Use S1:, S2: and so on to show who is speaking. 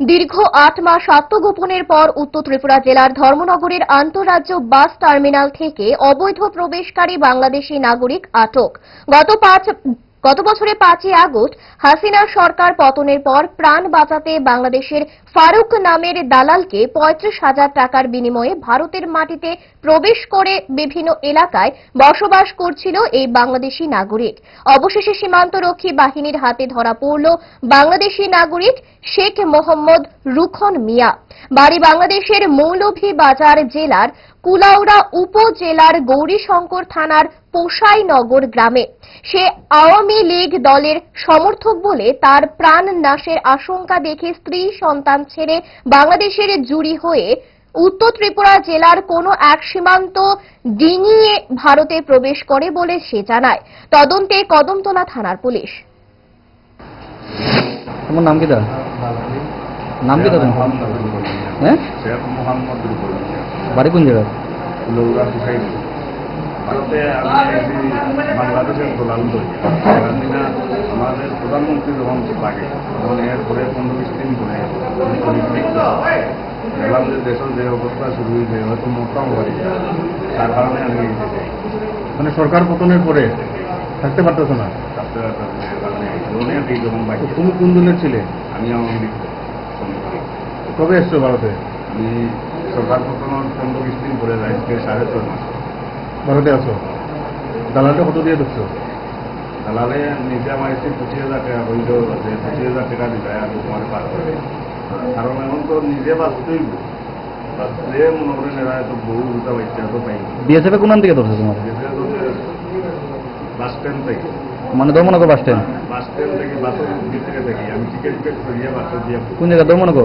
S1: দীর্ঘ আট মাস আত্মগোপনের পর উত্তর ত্রিপুরা জেলার ধর্মনগরের আন্তঃরাজ্য বাস টার্মিনাল থেকে অবৈধ প্রবেশকারী বাংলাদেশি নাগরিক আটক। গত পাঁচ গত বছরে পাঁচই আগস্ট হাসিনা সরকার পতনের পর প্রাণ বাঁচাতে বাংলাদেশের ফারুক নামের দালালকে পঁয়ত্রিশ হাজার টাকার বিনিময়ে ভারতের মাটিতে প্রবেশ করে বিভিন্ন এলাকায় বসবাস করছিল এই বাংলাদেশি নাগরিক। অবশেষে সীমান্তরক্ষী বাহিনীর হাতে ধরা পড়ল বাংলাদেশি নাগরিক শেখ মোহাম্মদ রুখন মিয়া। বাড়ি বাংলাদেশের মৌলভীবাজার জেলার কুলাউড়া উপজেলার গৌরীশঙ্কর থানার পোষাইনগর গ্রামে। সে আওয়ামী লীগ দলের সমর্থক বলে তার প্রাণ নাশের আশঙ্কা দেখে স্ত্রী সন্তান ছেড়ে বাংলাদেশের জুড়ি হয়ে উত্তর ত্রিপুরা জেলার কোনো এক সীমান্ত ডিঙিয়ে ভারতে প্রবেশ করে বলে সে জানায়। তদন্তে কদমতলা থানার পুলিশ।
S2: তোমার নাম কি দা নাম কি তোমার হ্যাঁ? বাড়ি কোন জায়গায়?
S3: ভারতে আমি এসি বাংলাদেশের প্রধান দই না আমাদের প্রধানমন্ত্রী যখন লাগে তখন এরপরে পনেরো বিশ দিন করে দেখলাম যে দেশের যে অবস্থা শুরু হয়েছে হয়তো মোটাও হয়ে তার কারণে আমি
S4: মানে সরকার পতনের পরে থাকতে পারতেছ না?
S3: দিই বাকি
S4: তুমি কোন দলের ছিলে?
S3: আমি আওয়ামী লীগ
S4: কবে এসছো ভারতে?
S3: আমি সরকার পতনের পনেরো বিশ দিন পরে যাই সাড়ে ছয় মাস।
S4: ভারতে আছো। দালালটা কত দিয়ে ঢুকছো
S3: দালালে নিজে আমার এসে পঁচিশ হাজার টাকা বলল যে পঁচিশ হাজার টাকা দিবে আর তোমার পার করে কারণ এখন তো নিজে বাঁচতেই বাঁচলে মনে করেন এরা এত বহু দুটা বাচ্চা তো পাই
S2: বিএসএফ কোন থেকে ধরছে তোমার
S3: তো বাস স্ট্যান্ড থেকে।
S2: মানে Dharmanagar bus stand
S3: bus stand থেকে বাসের ভিতরে থাকি আমি টিকিট টিকিট করিয়ে বাসে দিয়ে
S2: কোন জায়গা
S3: ধরবো।